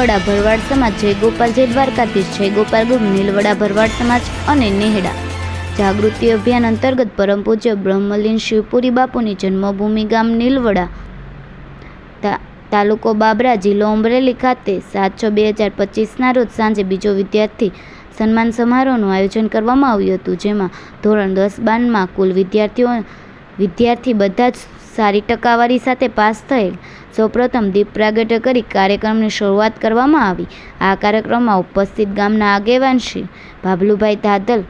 નીલવડા ભરવાડ સમાજ જય ગોપાલ દ્વારકાધીશ, જય ગોપાલ નીલવડા ભરવાડ સમાજ અને નેહડા. જાગૃતિ અભિયાન અંતર્ગત પરમ પૂજ્ય બ્રહ્મલીન શિવપુરી બાપુની જન્મભૂમિ ગામ નીલવડા તાલુકો બાબરા, જિલ્લો અમરેલી ખાતે સાત છ બે હજાર પચીસના રોજ સાંજે બીજો વિદ્યાર્થી સન્માન સમારોહનું આયોજન કરવામાં આવ્યું હતું, જેમાં ધોરણ દસ બારમાં કુલ વિદ્યાર્થીઓ, વિદ્યાર્થી બધા જ સારી ટકાવારી સાથે પાસ થયેલ. સૌપ્રથમ દીપ પ્રાગટ્ય કરી કાર્યક્રમની શરૂઆત કરવામાં આવી. આ કાર્યક્રમમાં ઉપસ્થિત ગામના આગેવાન શ્રી ભાભલુભાઈ ધાધલ,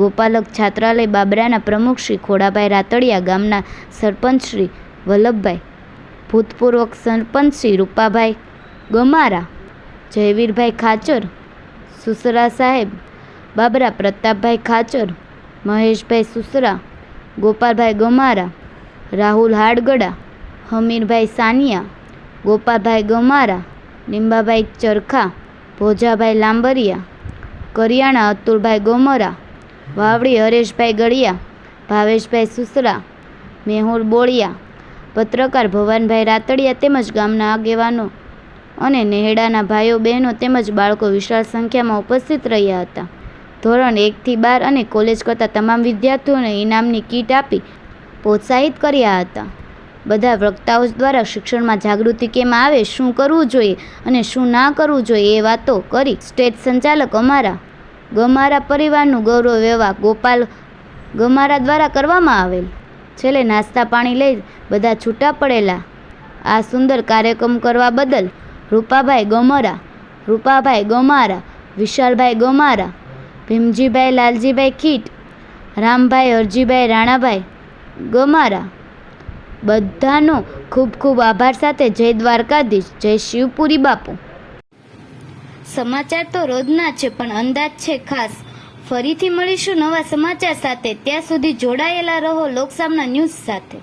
ગોપાલક છાત્રાલય બાબરાના પ્રમુખ શ્રી ખોડાભાઈ રાતડિયા, ગામના સરપંચ શ્રી વલ્લભભાઈ ભૂતપૂર્વ સરપંચ શ્રી રૂપાભાઈ ગમારા, જયવીરભાઈ ખાચર, સુસરા સાહેબ, બાબરા પ્રતાપભાઈ ખાચર, મહેશભાઈ સુસરા, ગોપાલભાઈ ગમારા રાહુલ હાડગડા, હમીરભાઈ સાનિયા, ગોપાલભાઈ ગમારા, લીંબાભાઈ ચરખા, ભોજાભાઈ લાંબરિયા, કરિયાણા અતુલભાઈ ગોમરા, વાવડી હરેશભાઈ ગળિયા, ભાવેશભાઈ સુસરા, મેહુલ બોળિયા, પત્રકાર ભવાનભાઈ રાતડિયા તેમજ ગામના આગેવાનો અને નેહડાના ભાઈઓ બહેનો તેમજ બાળકો વિશાળ સંખ્યામાં ઉપસ્થિત રહ્યા હતા. ધોરણ એકથી બાર અને કોલેજ કરતા તમામ વિદ્યાર્થીઓને ઇનામની કીટ આપી પ્રોત્સાહિત કર્યા હતા. બધા વક્તાઓ દ્વારા શિક્ષણમાં જાગૃતિ કેમ આવે, શું કરવું જોઈએ અને શું ના કરવું જોઈએ એ વાતો કરી સ્ટેજ સંચાલક અમારા, ગમારા પરિવારનું ગૌરવ એવા ગોપાલ ગમારા દ્વારા કરવામાં આવેલ. છેલ્લે નાસ્તા પાણી લઈ બધા છૂટા પડેલા. આ સુંદર કાર્યક્રમ કરવા બદલ રૂપાભાઈ ગમરા, રૂપાભાઈ ગમારા, વિશાલભાઈ ગમારા, ભીમજીભાઈ લાલજીભાઈ ખીટ, રામભાઈ અરજીભાઈ રાણાભાઈ ગમારા. બધાનો ખૂબ ખૂબ આભાર સાથે જય દ્વારકાધીશ, જય શિવપુરી બાપુ. સમાચાર તો રોજના છે, પણ અંદાજ છે ખાસ. ફરીથી મળીશું નવા સમાચાર સાથે. ત્યાં સુધી જોડાયેલા રહો લોકસામના ન્યૂઝ સાથે.